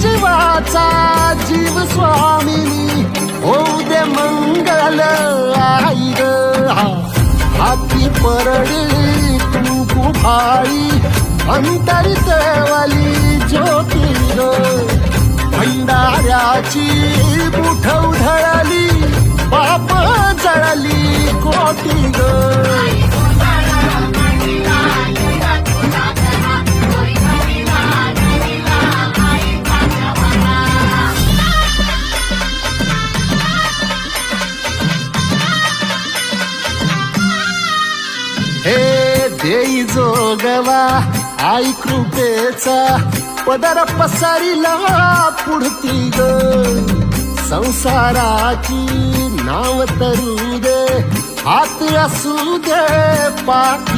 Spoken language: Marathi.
जीवाचा जीव स्वामी होऊ दे मंगल आई ग. हाती परडी तू गुफाळी अंतरी देवाली ज्योती भंडाऱ्याची मुठ उधळली हे देई जोगवा आई कृपेचा पदर पसरिला पुढती ग. संसाराची नाव तरू दे हात असू दे पाठ